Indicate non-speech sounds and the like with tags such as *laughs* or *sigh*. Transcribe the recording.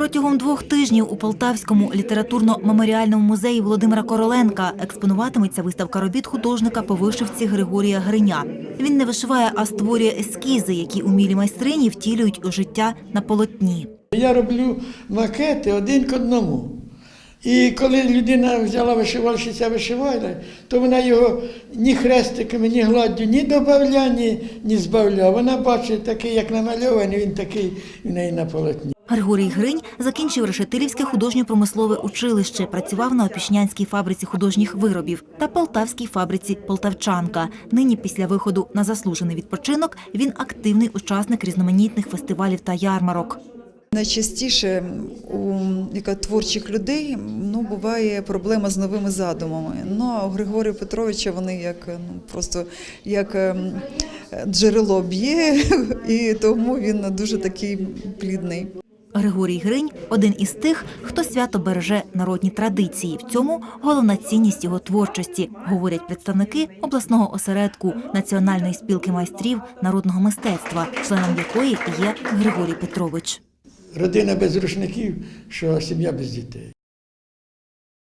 Протягом двох тижнів у Полтавському літературно-меморіальному музеї Володимира Короленка експонуватиметься виставка робіт художника по вишивці Григорія Гриня. Він не вишиває, а створює ескізи, які умілі майстрині втілюють у життя на полотні. Я роблю макети один к одному. І коли людина взяла вишивальщиця вишивала, то вона його ні хрестиками, ні гладдю, ні додавля, ні, ні збавля. Вона бачить такий, як намальований, він такий в неї на полотні. Григорій Гринь закінчив Решетилівське художньо-промислове училище, працював на Опішнянській фабриці художніх виробів та Полтавській фабриці Полтавчанка. Нині, після виходу на заслужений відпочинок, він активний учасник різноманітних фестивалів та ярмарок. Найчастіше у творчих людей ну, буває проблема з новими задумами. Ну а у Григорія Петровича вони як ну, просто як ем, джерело б'є, *laughs* і тому він дуже такий плідний. Григорій Гринь один із тих, хто свято береже народні традиції. В цьому головна цінність його творчості, говорять представники обласного осередку Національної спілки майстрів народного мистецтва, членом якої є Григорій Петрович. Родина без рушників, що сім'я без дітей.